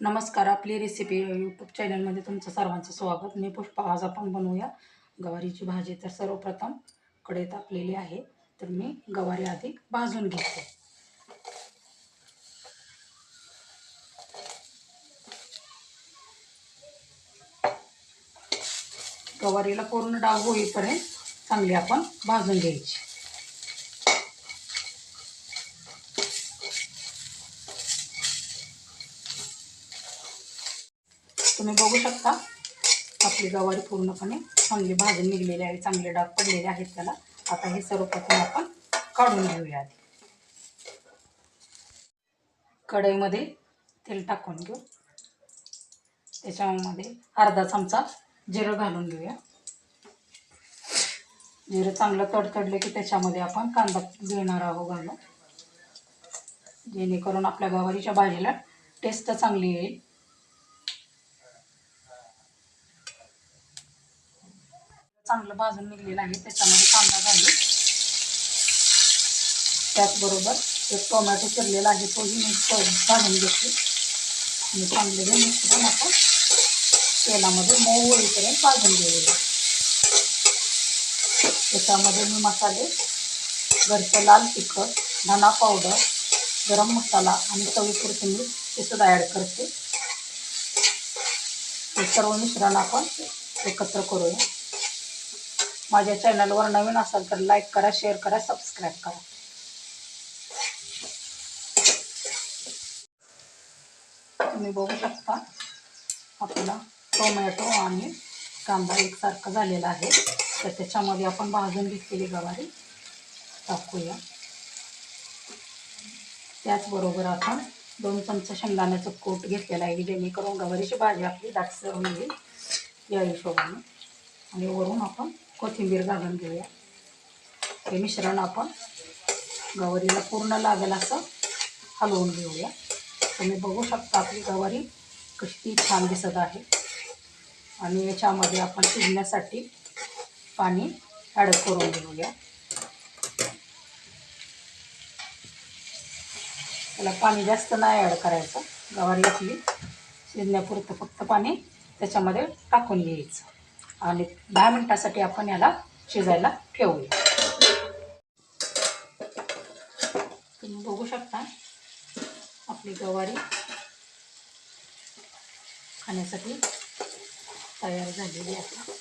नमस्कार आपली recipe YouTube चॅनलमध्ये तुमचं सर्वांचं स्वागत. मी पुष्पा आज आपण बनवूया गवारीची भाजी. तर सर्वप्रथमकडे तापलेली आहे. तर मी गवारी आधी भाजून घेते. गवारीला पूर्ण डाग होईपर्यंत चांगली आपण भाजून घ्यायची. तुम्ही बघू शकता. आपली गवारी पूर्णपणे चांगली भाजून निघलेली आहे. चांगले डाग पडलेले आहेत त्याला. आता हे सर्वप्रथम आपण काढून घेऊया आधी. कढईमध्ये तेल टाकून घेऊ. त्याच्यामध्ये अर्धा चमचा जिरं घालून घेऊया. जिरं चांगलं तडतडलं की त्याच्यामध्ये आपण कांदा घेणार आहोत घालून. जेणेकरून आपल्या गवारीच्या भाजीला टेस्ट चांगली येईल. चांगलं भाजून निघलेलं आहे त्याच्यामध्ये कांदा घालू. त्याचबरोबर एक टोमॅटो चिरलेला आहे तोही मी भाजून घेते. आणि चांगले मिश्रण आपण तेलामध्ये मऊ होईपर्यंत भाजून घेऊया. त्याच्यामध्ये मी मसाले घरचं लाल तिखट धना पावडर गरम मसाला आणि चवीपुरते मी ते सुद्धा ॲड करते. हे सर्व मिश्रण आपण एकत्र करूया. माझ्या चॅनलवर नवीन असाल तर लाईक करा शेअर करा सबस्क्राईब करा. तुम्ही बघू शकता आपला टोमॅटो आणि कांदा एकसारखा झालेला आहे. तर त्याच्यामध्ये आपण भाजून घेतलेली गवारी टाकूया. त्याचबरोबर आपण दोन चमचे शेंगदाण्याचं कोट घेतलेला आहे जेणेकरून गवारीची भाजी आपली दाटसर होईल या हिशोबाने. आणि वरून आपण कोथिंबीर घालून घेऊया. हे मिश्रण आपण गवारीला पूर्ण लागेल असं हलवून घेऊया. तुम्ही बघू शकता आपली गवारी कशी छान दिसत आहे. आणि याच्यामध्ये आपण शिजण्यासाठी पाणी ॲड करून घेऊया. त्याला पाणी जास्त नाही ॲड करायचं. गवारी आपली शिजण्यापुरतं फक्त पाणी त्याच्यामध्ये टाकून घ्यायचं. आणि दहा मिनटासाठी आपण याला शिजायला ठेवूया. तुम्ही बघू शकता आपली गवारी खाण्यासाठी तयार झालेली आहे.